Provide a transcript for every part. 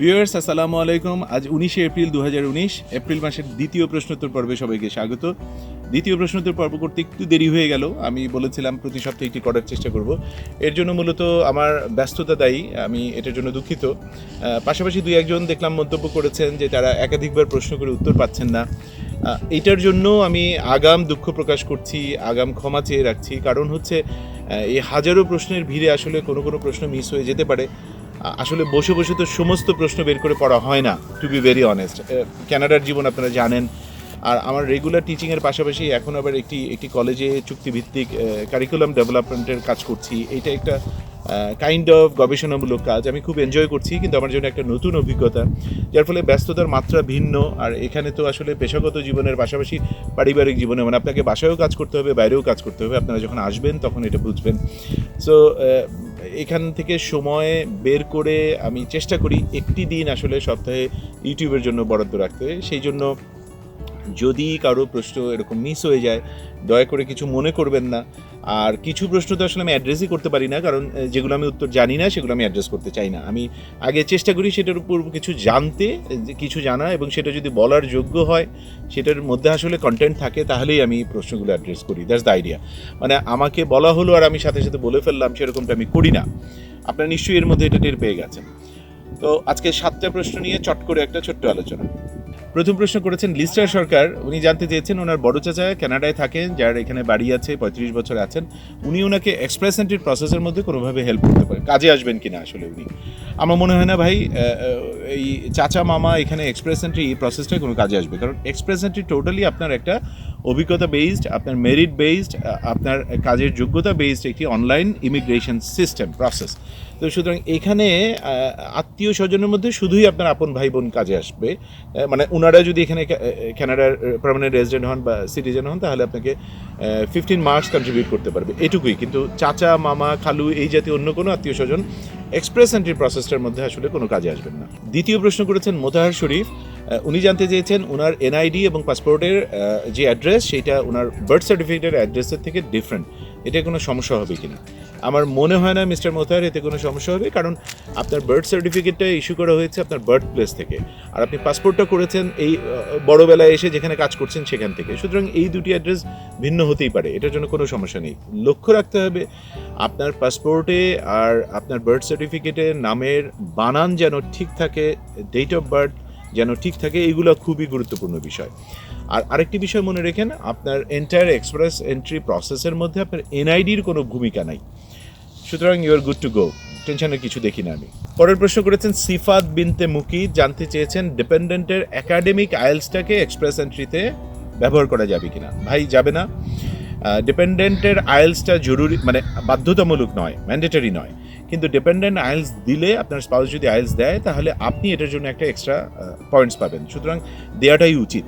Viewers আসসালামু আলাইকুম। আজ উনিশে এপ্রিল দুহাজার উনিশ, এপ্রিল মাসের দ্বিতীয় প্রশ্নোত্তর পর্বে সবাইকে স্বাগত। দ্বিতীয় প্রশ্নোত্তর পর্ব করতে একটু দেরি হয়ে গেল। আমি বলেছিলাম প্রতি সপ্তাহে একটি করার চেষ্টা করব। এর জন্য মূলত আমার ব্যস্ততা দায়ী, আমি এটার জন্য দুঃখিত। পাশাপাশি দুই একজন দেখলাম মন্তব্য করেছেন যে তারা একাধিকবার প্রশ্ন করে উত্তর পাচ্ছেন না। এটার জন্য আমি আগাম দুঃখ প্রকাশ করছি, আগাম ক্ষমা চেয়ে রাখছি। কারণ হচ্ছে এই হাজারো প্রশ্নের ভিড়ে আসলে কোনো কোনো প্রশ্ন মিস হয়ে যেতে পারে। আসলে বসে বসে তো সমস্ত প্রশ্ন বের করে পড়া হয় না টু বি ভেরি অনেস্ট ক্যানাডার জীবন আপনারা জানেন আর আমার রেগুলার টিচিংয়ের পাশাপাশি এখন আবার একটি একটি কলেজে চুক্তিভিত্তিক কারিকুলাম ডেভেলপমেন্টের কাজ করছি। এটা একটা কাইন্ড অফ গবেষণামূলক কাজ। আমি খুব এনজয় করছি, কিন্তু আমার জন্য একটা নতুন অভিজ্ঞতা, যার ফলে ব্যস্ততার মাত্রা ভিন্ন। আর এখানে তো আসলে পেশাগত জীবনের পাশাপাশি পারিবারিক জীবনে মানে আপনাকে বাসায়ও কাজ করতে হবে, বাইরেও কাজ করতে হবে। আপনারা যখন আসবেন, তখন এটা বুঝবেন। সো এখান থেকে সময় বের করে আমি চেষ্টা করি একটি দিন আসলে সপ্তাহে ইউটিউবের জন্য বরাদ্দ রাখতে। সেই জন্য যদি কারও প্রশ্ন এরকম মিস হয়ে যায়, দয়া করে কিছু মনে করবেন না। আর কিছু প্রশ্ন তো আসলে আমি অ্যাড্রেসই করতে পারি না, কারণ যেগুলো আমি উত্তর জানি না, সেগুলো আমি অ্যাড্রেস করতে চাই না। আমি আগে চেষ্টা করি সেটার উপর কিছু জানতে কিছু জানা, এবং সেটা যদি বলার যোগ্য হয়, সেটার মধ্যে আসলে কন্টেন্ট থাকে, তাহলেই আমি প্রশ্নগুলো অ্যাড্রেস করি। দ্যাটস দ্য আইডিয়া মানে আমাকে বলা হলো আর আমি সাথে সাথে বলে ফেললাম, সেরকমটা আমি করি না। আপনারা নিশ্চয়ই এর মধ্যে এটা টের পেয়ে গেছেন। তো আজকে সাতটা প্রশ্ন নিয়ে চট করে একটা ছোট্ট আলোচনা। প্রথম প্রশ্ন করেছেন লিস্টার সরকার। উনি জানতে চেয়েছেন ওনার বড় চাচা কানাডায় থাকেন, যার এখানে বাড়ি আছে, পঁয়ত্রিশ বছর আছেন। উনি ওনাকে এক্সপ্রেস এন্ট্রির প্রসেসের মধ্যে কোনোভাবে হেল্প করতে পারেন। কাজে আসবেন কিনা আসলে উনি? আমার মনে হয় না ভাই এই চাচা মামা এখানে এক্সপ্রেস এন্ট্রি এই প্রসেসটা কোনো কাজে আসবে। কারণ এক্সপ্রেস এন্ট্রি টোটালি আপনার একটা অভিজ্ঞতা বেসড আপনার মেরিট বেসড আপনার কাজের যোগ্যতা বেসড একটি অনলাইন ইমিগ্রেশন সিস্টেম প্রসেস তো সুতরাং এখানে আত্মীয় স্বজনের মধ্যে শুধুই আপনার আপন ভাই বোন কাজে আসবে। মানে ওনারা যদি এখানে কা- আহ, কানাডার পার্মানেন্ট রেজিডেন্ট হন বা সিটিজেন হন তাহলে আপনাকে ফিফটিন মার্কস কন্ট্রিবিউট করতে পারবে। এটুকুই। কিন্তু চাচা মামা খালু এই জাতীয় অন্য কোনো আত্মীয় স্বজন এক্সপ্রেস এন্ট্রি প্রসেসটার মধ্যে আসলে কোনো কাজে আসবেন না। দ্বিতীয় প্রশ্ন করেছেন মোতাহার শরীফ। উনি জানতে চেয়েছেন ওনার এনআইডি এবং পাসপোর্টের যে অ্যাড্রেস, সেটা ওনার বার্থ সার্টিফিকেটের অ্যাড্রেসের থেকে ডিফারেন্ট এটা কোনো সমস্যা হবে কিনা? আমার মনে হয় না মিস্টার মোতাহার এতে কোনো সমস্যা হবে, কারণ আপনার বার্থ সার্টিফিকেটটা ইস্যু করা হয়েছে আপনার বার্থ প্লেস থেকে। আর আপনি পাসপোর্টটা করেছেন এই বড়বেলায় এসে যেখানে কাজ করছেন সেখান থেকে। সুতরাং এই দুটি অ্যাড্রেস ভিন্ন হতেই পারে, এটার জন্য কোনো সমস্যা নেই। লক্ষ্য রাখতে হবে, আপনার পাসপোর্টে আর আপনার বার্থ সার্টিফিকেটে নামের বানান যেন ঠিক থাকে ডেট অফ বার্থ যেন ঠিক থাকে এইগুলো খুবই গুরুত্বপূর্ণ বিষয়। আর আরেকটি বিষয় মনে রেখেন, আপনার এন্টায়ার এক্সপ্রেস এন্ট্রি প্রসেসের মধ্যে আপনার এনআইডির কোনো ভূমিকা নাই। সুতরাং you are good to go টেনশনের কিছু দেখি না আমি। পরের প্রশ্ন করেছেন, সিফাত বিনতে মুকি জানতে চেয়েছেন ডিপেন্ডেন্টের একাডেমিক আইএলসটাকে এক্সপ্রেস এন্ট্রিতে ব্যবহার করা যাবে কিনা? ভাই, যাবে না। ডিপেন্ডেন্টের আইএলসটা জরুরি মানে বাধ্যতামূলক নয় ম্যান্ডেটরি নয়। কিন্তু ডিপেন্ডেন্ট আইলস দিলে আপনার স্পাউস যদি আইলস দেয়, তাহলে আপনি এটার জন্য একটা এক্সট্রা পয়েন্টস পাবেন। সুতরাং দেওয়াটাই উচিত।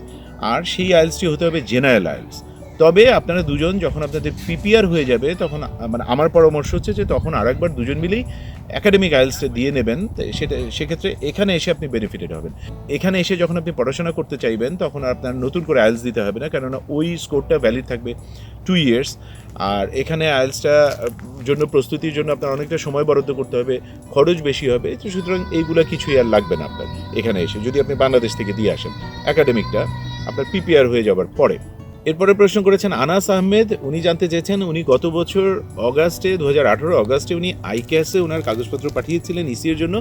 আর সেই আইলসটি হতে হবে জেনারেল আইএলস তবে আপনারা দুজন যখন আপনাদের পিপিআর হয়ে যাবে, তখন মানে আমার পরামর্শ হচ্ছে যে তখন আরেকবার দুজন মিলেই একাডেমিক আইএলসটা দিয়ে নেবেন। সেটা, সেক্ষেত্রে এখানে এসে আপনি বেনিফিটেড হবেন। এখানে এসে যখন আপনি পড়াশোনা করতে চাইবেন, তখন আপনার নতুন করে আইএলস দিতে হবে না, কেননা ওই স্কোরটা ভ্যালিড থাকবে টু ইয়ার্স আর এখানে আইএলসটা জন্য প্রস্তুতির জন্য আপনার অনেকটা সময় বরাদ্দ করতে হবে, খরচ বেশি হবে, তো সুতরাং এইগুলা কিছুই আর লাগবে না আপনার। এখানে এসে যদি আপনি বাংলাদেশ থেকে দিয়ে আসেন একাডেমিকটা আপনার পিপিআর হয়ে যাওয়ার পরে। এরপরে প্রশ্ন করেছেন আনাস আহমেদ, উনি জানতে চেয়েছেন উনি গত বছর অগাস্টে দু হাজার আঠারো অগাস্টে উনি আইক্যাসে ওনার কাগজপত্র পাঠিয়েছিলেন ইসির জন্য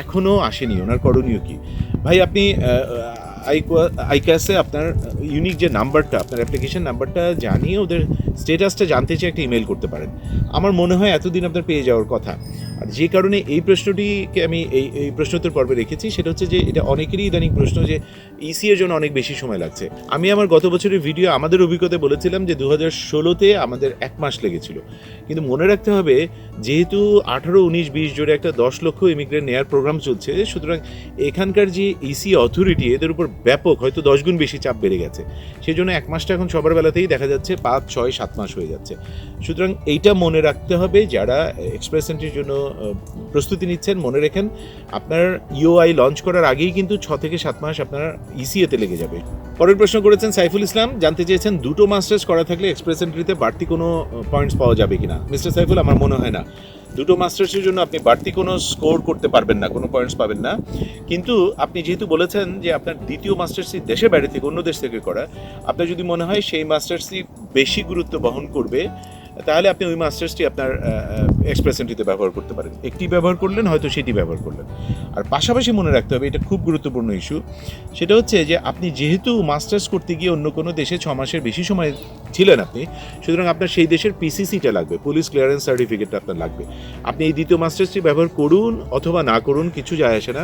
এখনও আসেনি। ওনার করণীয় কি? ভাই, আপনি আইক্যাসে আপনার ইউনিক যে নাম্বারটা, আপনার অ্যাপ্লিকেশন নাম্বারটা জানিয়ে ওদের স্টেটাসটা জানতে চেয়ে একটা ইমেল করতে পারেন। আমার মনে হয় এতদিন আপনার পেয়ে যাওয়ার কথা। আর যে কারণে এই প্রশ্নটিকে আমি এই এই প্রশ্নোত্তর পর্বে রেখেছি, সেটা হচ্ছে যে এটা অনেকেরই ইদানিং প্রশ্ন যে ইসি এর জন্য অনেক বেশি সময় লাগছে। আমি আমার গত বছরের ভিডিও আমাদের অভিজ্ঞতায় বলেছিলাম যে দু হাজার ষোলোতে আমাদের এক মাস লেগেছিল। কিন্তু মনে রাখতে হবে, যেহেতু আঠারো, উনিশ, বিশ জোরে একটা দশ লক্ষ ইমিগ্রেন্ট নেয়ার প্রোগ্রাম চলছে, সুতরাং এখানকার যে ইসি অথরিটি এদের উপর ব্যাপক হয়তো দশ গুণ বেশি চাপ বেড়ে গেছে। সেই জন্য এক মাসটা এখন সবার বেলাতেই দেখা যাচ্ছে পাঁচ, ছয়, সাত মাস হয়ে যাচ্ছে। সুতরাং এইটা মনে রাখতে হবে যারা এক্সপ্রেস এন্ট্রির জন্য প্রস্তুতি নিচ্ছেন, মনে রেখেন আপনার ইউআই লঞ্চ করার আগেই কিন্তু ছ থেকে সাত মাস আপনার ইসিএতে লেগে যাবে। পরের প্রশ্ন করেছেন সাইফুল ইসলাম, জানতে চেয়েছেন দুটো মাস্টার্স করা থাকলে এক্সপ্রেস এন্ট্রিতে বাড়তি কোনো পয়েন্টস পাওয়া যাবে কিনা? মিস্টার সাইফুল, আমার মনে হয় না। দুটো মাস্টার্সের জন্য আপনি বাড়তি কোনো স্কোর করতে পারবেন না, কোনো পয়েন্টস পাবেন না। কিন্তু আপনি যেহেতু বলেছেন যে আপনার দ্বিতীয় মাস্টার্সই দেশের বাইরে থেকে অন্য দেশ থেকে করা, আপনার যদি মনে হয় সেই মাস্টার্সই বেশি গুরুত্ব বহন করবে তাহলে আপনি ওই মাস্টার্সটি আপনার এক্সপ্রেস এন্ট্রিতে ব্যবহার করতে পারেন। একটি ব্যবহার করলেন, হয়তো সেটি ব্যবহার করলেন। আর পাশাপাশি মনে রাখতে হবে, এটা খুব গুরুত্বপূর্ণ ইস্যু সেটা হচ্ছে যে আপনি যেহেতু মাস্টার্স করতে গিয়ে অন্য কোনো দেশে ছ মাসের বেশি সময় ছিলেন আপনি, সুতরাং আপনার সেই দেশের পিসিসিটা লাগবে পুলিশ ক্লিয়ারেন্স সার্টিফিকেটটা আপনার লাগবে। আপনি এই দ্বিতীয় মাস্টার্সটি ব্যবহার করুন অথবা না করুন, কিছু যায় আসে না।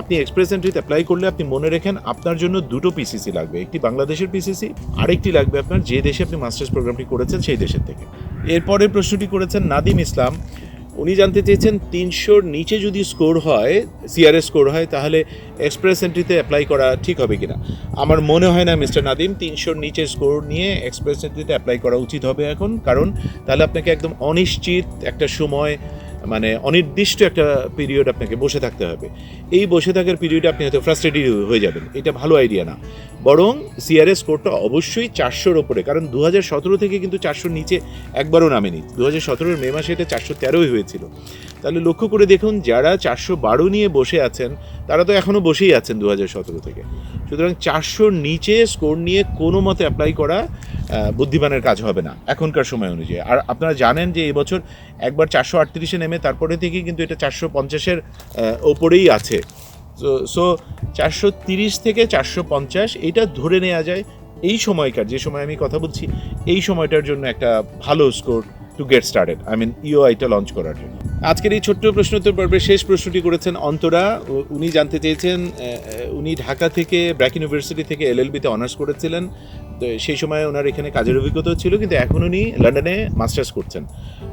আপনি এক্সপ্রেস এন্ট্রিতে অ্যাপ্লাই করলে আপনি মনে রেখেন আপনার জন্য দুটো পিসিসি লাগবে, একটি বাংলাদেশের পিসিসি আরেকটি লাগবে আপনার যে দেশে আপনি মাস্টার্স প্রোগ্রামটি করেছেন সেই দেশের থেকে। এরপরের প্রশ্নটি করেছেন নাদিম ইসলাম। উনি জানতে চেয়েছেন তিনশোর নিচে যদি স্কোর হয় সিআরএস স্কোর হয়, তাহলে এক্সপ্রেস এন্ট্রিতে অ্যাপ্লাই করা ঠিক হবে কিনা? আমার মনে হয় না, মিস্টার নাদিম, তিনশোর নিচে স্কোর নিয়ে এক্সপ্রেস এন্ট্রিতে অ্যাপ্লাই করা উচিত হবে এখন। কারণ তাহলে আপনাকে একদম অনিশ্চিত একটা সময় মানে অনির্দিষ্ট একটা পিরিয়ড আপনাকে বসে থাকতে হবে। এই বসে থাকার পিরিয়ডে আপনি হয়তো ফ্রাস্ট্রেটেড হয়ে যাবেন। এটা ভালো আইডিয়া না। বরং সিআরএস স্কোরটা অবশ্যই চারশোর ওপরে। কারণ দু হাজার সতেরো থেকে কিন্তু চারশোর নিচে একবারও নামেনি। দু হাজার সতেরোর মে মাসে এটা চারশো তেরোই হয়েছিল। তাহলে লক্ষ্য করে দেখুন, যারা চারশো বারো নিয়ে বসে আছেন, তারা তো এখনও বসেই আছেন দু হাজার সতেরো থেকে। সুতরাং চারশোর নিচে স্কোর নিয়ে কোনো মতে অ্যাপ্লাই করা বুদ্ধিমানের কাজ হবে না এখনকার সময় অনুযায়ী। আর আপনারা জানেন যে এবছর একবার চারশো আটত্রিশে নেমে তারপরে থেকে কিন্তু এটা চারশো পঞ্চাশের ওপরেই আছে। সো সো চারশো তিরিশ থেকে চারশো পঞ্চাশ, এটা ধরে নেওয়া যায় এই সময়কার, যে সময় আমি কথা বলছি, এই সময়টার জন্য একটা ভালো score to get started, I mean ইওআইটা launch করার জন্য। আজকের এই ছোট্ট প্রশ্নোত্তর পর্বের শেষ প্রশ্নটি করেছেন অন্তরা। উনি জানতে চেয়েছেন উনি ঢাকা থেকে ব্র্যাক ইউনিভার্সিটি থেকে এলএলবিতে অনার্স করেছিলেন। তো সেই সময় ওনার এখানে কাজের অভিজ্ঞতা ছিল, কিন্তু এখন উনি লন্ডনে মাস্টার্স করছেন।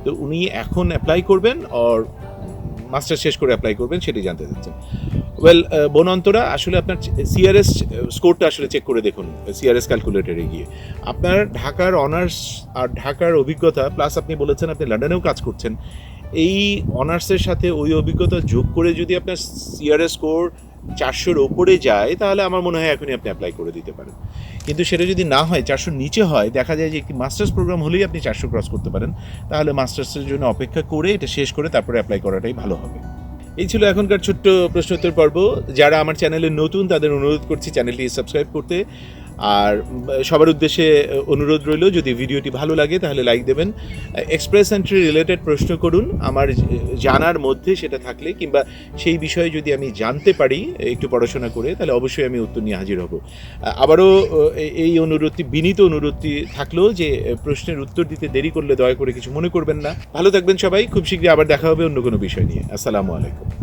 তো উনি এখন অ্যাপ্লাই করবেন অর মাস্টার শেষ করে অ্যাপ্লাই করবেন সেটি জানতে চাচ্ছেন। ওয়েল বোন অন্তরা, আসলে আপনার সিআরএস স্কোরটা আসলে চেক করে দেখুন সিআরএস ক্যালকুলেটরে গিয়ে। আপনার ঢাকার অনার্স আর ঢাকার অভিজ্ঞতা প্লাস আপনি বলেছেন আপনি লন্ডনেও কাজ করছেন এই অনার্সের সাথে ওই অভিজ্ঞতা যোগ করে যদি আপনার সিআরএস স্কোর চারশোর ওপরে যায়, তাহলে আমার মনে হয় এখনই আপনি অ্যাপ্লাই করে দিতে পারেন। কিন্তু সেটা যদি না হয়, চারশোর নিচে হয়, দেখা যায় যে একটি মাস্টার্স প্রোগ্রাম হলেই আপনি চারশো ক্রস করতে পারেন। তাহলে মাস্টার্সের জন্য অপেক্ষা করে এটা শেষ করে তারপরে অ্যাপ্লাই করাটাই ভালো হবে। এই ছিল এখনকার ছোট্ট প্রশ্নোত্তর পর্ব। যারা আমার চ্যানেলে নতুন, তাদের অনুরোধ করছি চ্যানেলটি সাবস্ক্রাইব করতে। আর সবার উদ্দেশ্যে অনুরোধ রইল, যদি ভিডিওটি ভালো লাগে তাহলে লাইক দেবেন। এক্সপ্রেস এন্ট্রি রিলেটেড প্রশ্ন করুন। আমার জানার মধ্যে সেটা থাকলে কিংবা সেই বিষয়ে যদি আমি জানতে পারি, একটু পড়াশোনা করে, তাহলে অবশ্যই আমি উত্তর নিয়ে হাজির হব। আবারও এই অনুরোধটি, বিনীত অনুরোধটি থাকলেও যে প্রশ্নের উত্তর দিতে দেরি করলে দয়া করে কিছু মনে করবেন না। ভালো থাকবেন সবাই। খুব শীঘ্রই আবার দেখা হবে অন্য কোনো বিষয় নিয়ে। আসসালামু আলাইকুম।